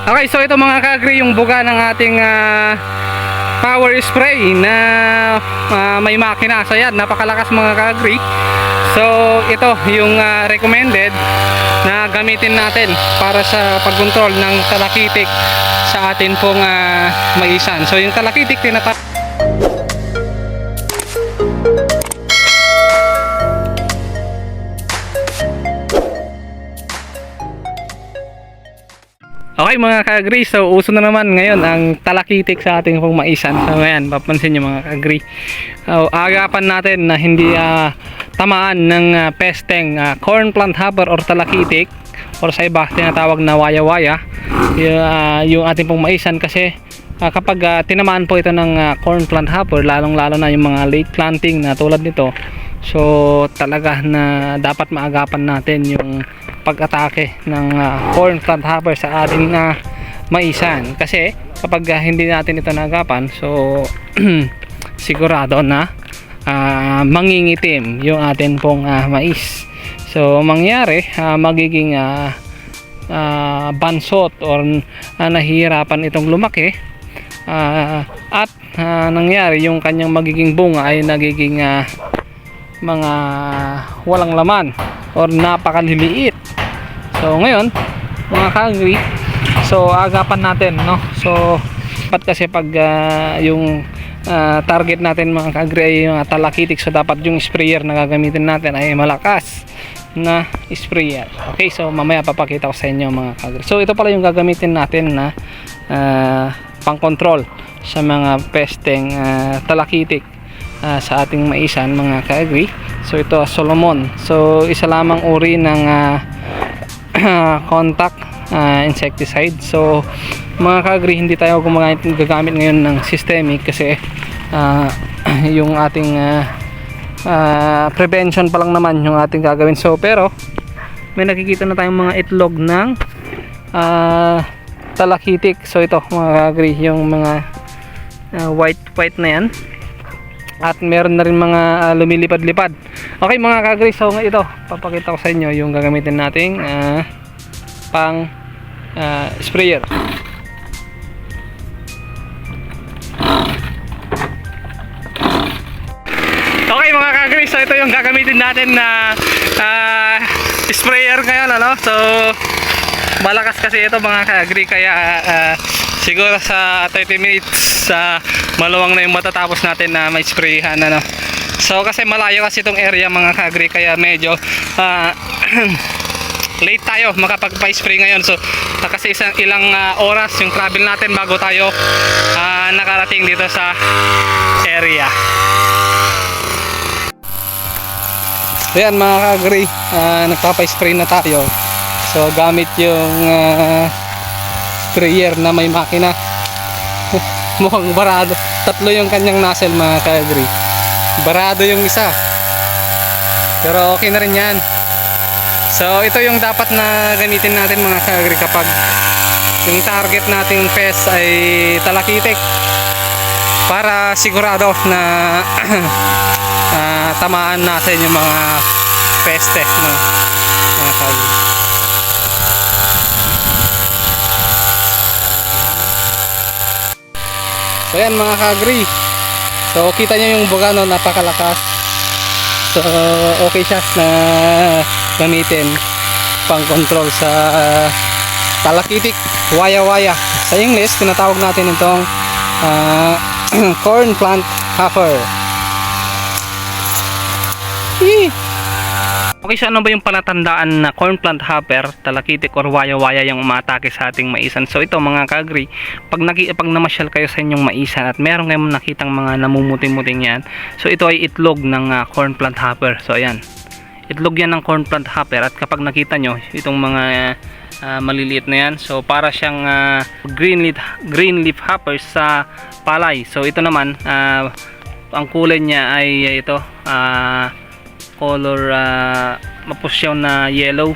Okay, so ito mga ka-agree yung buga ng ating ah, power spray na ah, may makina. So yan, napakalakas mga ka-agree. So ito yung ah, recommended na gamitin natin para sa pagkontrol ng talakitik sa atin pong ah, maisan. So yung talakitik tinatawag Okay mga ka-agree, so uso na naman ngayon ang talakitik sa ating pong maisan. So ayan, papansin nyo mga ka-agree. So, agapan natin na hindi ah, tamaan ng ah, pesteng ah, corn plant hopper or talakitik or sa iba tinatawag na waya-waya yung, ah, yung ating pong maisan kasi ah, kapag ah, tinamaan po ito ng ah, corn plant hopper lalong lalo na yung mga late planting na tulad nito so talaga na dapat maagapan natin yung pag-atake ng ah, corn plant hopper sa ating ah, maisan. Kasi kapag ah, hindi natin ito nagapan so sigurado na ah, mangingitim yung atin pong ah, mais. So mangyari ah, magiging ah, ah, bansot or ah, nahihirapan itong lumaki Ah, at ah, nangyari yung kanyang magiging bunga ay nagiging ah, mga walang laman or napakaliliit so ngayon mga kagri so agapan natin no so dapat kasi pag ah, yung ah, target natin mga kagri ay yung talakitik so dapat yung sprayer na gagamitin natin ay malakas na sprayer okay so mamaya papakita ko sa inyo mga kagri so ito pala yung gagamitin natin na ah, pang control sa mga pesteng ah, talakitik ah, sa ating maisan mga ka-agree. So ito Solomon. So isa lamang uri ng ah, contact ah, insecticide. So mga ka-agree hindi tayo gumagamit, gagamit ngayon ng systemic kasi ah, yung ating ah, ah, prevention pa lang naman yung ating gagawin. So pero may nakikita na tayong mga itlog ng ah, talakitik. So ito mga ka-agree yung mga ah, white white na yan at meron na rin mga ah, lumilipad-lipad. Okay mga kagri so ito papakita ko sa inyo yung gagamitin nating ah, pang ah, sprayer. Okay mga kagri so ito yung gagamitin natin na ah, sprayer ngayon ano? So malakas kasi ito mga kagri kaya ah, siguro sa 30 minutes sa maluwang na yung matatapos natin na may sprayhan ano. So kasi malayo kasi itong area mga kagri kaya medyo ah, late tayo makapagpa-spray ngayon. So ah, kasi isang ilang ah, oras yung travel natin bago tayo ah, nakarating dito sa area. So yan mga kagri, uh, nagpapa-spray na tayo. So gamit yung ah, sprayer na may makina. Mukhang barado. Tatlo yung kanyang nozzle mga kagri. Barado yung isa. Pero okay na rin yan. So ito yung dapat na gamitin natin mga kagri kapag yung target nating pest ay talakitik para sigurado na ah, tamaan natin yung mga peste no mga kagri so yan mga kagri. So kita nyo yung buga no? Napakalakas. So okay siya na gamitin. Pang control sa talakitik. Waya waya sa English tinatawag natin itong ah, corn plant hopper Yee! Okay, so ano ba yung palatandaan na corn plant hopper, talakitik or waya-waya yung umatake sa ating maisan? So ito mga kagri, pag, naki, pag namasyal kayo sa inyong maisan at meron kayong nakitang mga namumuting-muting yan, so ito ay itlog ng ah, corn plant hopper. So ayan, itlog yan ng corn plant hopper at kapag nakita nyo itong mga ah, maliliit na yan, so para siyang ah, green, leaf, green leaf hopper sa palay. So ito naman, ah, ang kulay niya ay ito, ah, color uh, mapusyaw na yellow.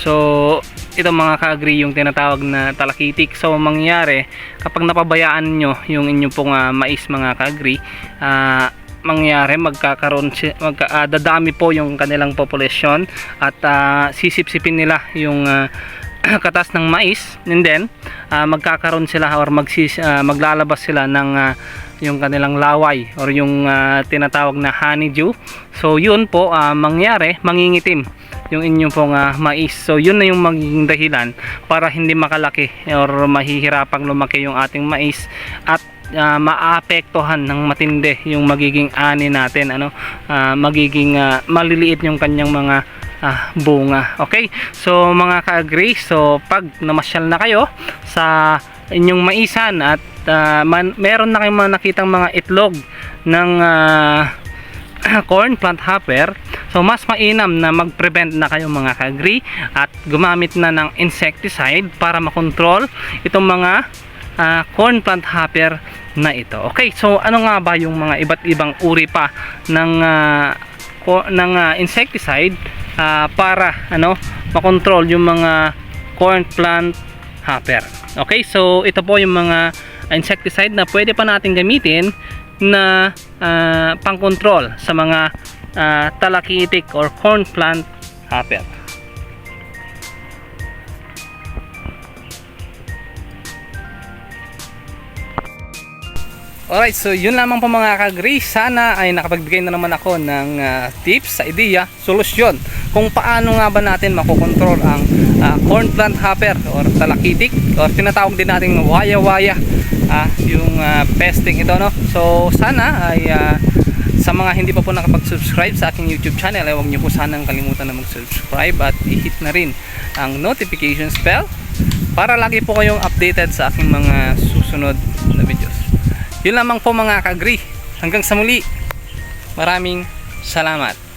So ito mga ka-agree yung tinatawag na talakitik. So mangyari kapag napabayaan nyo yung inyong pong ah, mais mga ka-agree ah, mangyari magkakaroon magka, ah, dadami po yung kanilang populasyon at ah, sisip-sipin nila yung ah, katas ng mais and then ah, magkakaroon sila or magsis, ah, maglalabas sila ng ah, yung kanilang laway or yung ah, tinatawag na honeydew. So yun po ah, mangyari mangingitim yung inyong pong ah, mais. So yun na yung magiging dahilan para hindi makalaki or mahihirapang lumaki yung ating mais at ah, maapektuhan ng matindi yung magiging ani natin ano? Ah, magiging ah, maliliit yung kanyang mga ah, bunga. Okay? So mga ka-agree so pag namasyal na kayo sa inyong maisan at ah, man, meron na kayong mga nakitang mga itlog ng ah, corn plant hopper so mas mainam na mag-prevent na kayo mga ka-agree at gumamit na ng insecticide para makontrol itong mga ah, corn plant hopper na ito. Okay, so ano nga ba yung mga iba't ibang uri pa ng ko- ng ah, insecticide ah, para ano makontrol yung mga corn plant hopper. Okay, so ito po yung mga insecticide na pwede pa natin gamitin na ah, pang-control sa mga ah, talakitik or corn plant hopper. Alright, so yun lamang po mga kagri. Sana ay nakapagbigay na naman ako ng ah, tips, sa ideya, solusyon kung paano nga ba natin makokontrol ang ah, corn plant hopper or talakitik or tinatawag din nating waya-waya ah, yung ah, pesting ito no. So sana ay ah, sa mga hindi pa po nakapag-subscribe sa aking YouTube channel, ay huwag niyo po sanang kalimutan na mag-subscribe at i-hit na rin ang notification bell para lagi po kayong updated sa aking mga susunod na videos. Yun lamang po mga ka-agree. Hanggang sa muli. Maraming salamat.